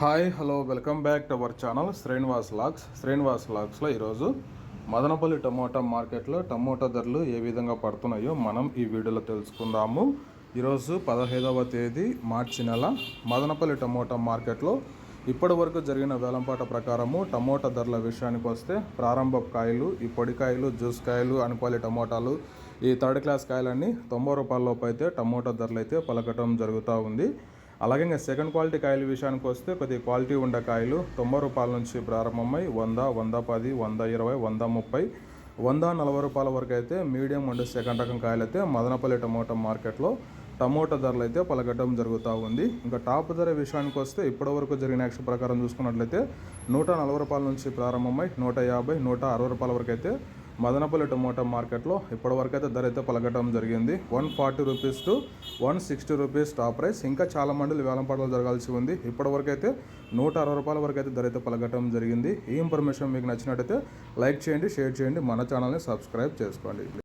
Hi hello welcome back to our channel Srinivas logs Srinivas లాగ్స్లో ఈరోజు Madanapalle tomato మార్కెట్లో tomato ధరలు ఏ విధంగా పడుతున్నాయో మనం ఈ వీడియోలో తెలుసుకుందాము. ఈరోజు పదహైదవ తేదీ మార్చి నెల. మదనపల్లి టమోటా మార్కెట్లో ఇప్పటి వరకు జరిగిన వేలంపాట ప్రకారము టమోటా ధరల విషయానికి వస్తే ప్రారంభ కాయలు ఈ పొడికాయలు జ్యూస్ కాయలు అనుకోవాలి టమోటాలు ఈ థర్డ్ క్లాస్ కాయలన్నీ తొంభై రూపాయల లోపు అయితే టమోటా ధరలు అయితే పలకటం జరుగుతూ ఉంది. అలాగే ఇంకా సెకండ్ క్వాలిటీ కాయల విషయానికి వస్తే కొద్ది క్వాలిటీ ఉండే కాయలు తొంభై రూపాయల నుంచి ప్రారంభమై వంద వంద పది వంద ఇరవై వంద ముప్పై వంద నలభై రూపాయల వరకు అయితే మీడియం అండ్ సెకండ్ రకం కాయలు అయితే మదనపల్లి టమోటా మార్కెట్లో టమోటా ధరలు అయితే పలకడం జరుగుతూ ఉంది. ఇంకా టాప్ ధర విషయానికి వస్తే ఇప్పటివరకు జరిగిన యాక్షన్ ప్రకారం చూసుకున్నట్లయితే నూట నలభై రూపాయల నుంచి ప్రారంభమై నూట యాభై నూట అరవై రూపాయల వరకు అయితే మదనపల్లి టమోటా మార్కెట్లో ఇప్పటివరకు అయితే ధర అయితే పలకటం జరిగింది. One forty rupees two one sixty rupees top price. ఇంకా చాలా మండలు వేలంపాటలు జరగాల్సి ఉంది. ఇప్పటివరకు అయితే నూట అరవై రూపాయల వరకు అయితే ధర అయితే పలకటం జరిగింది. ఈ ఇన్ఫర్మేషన్ మీకు నచ్చినట్టయితే లైక్ చేయండి షేర్ చేయండి. మన ఛానల్ని సబ్స్క్రైబ్ చేసుకోండి.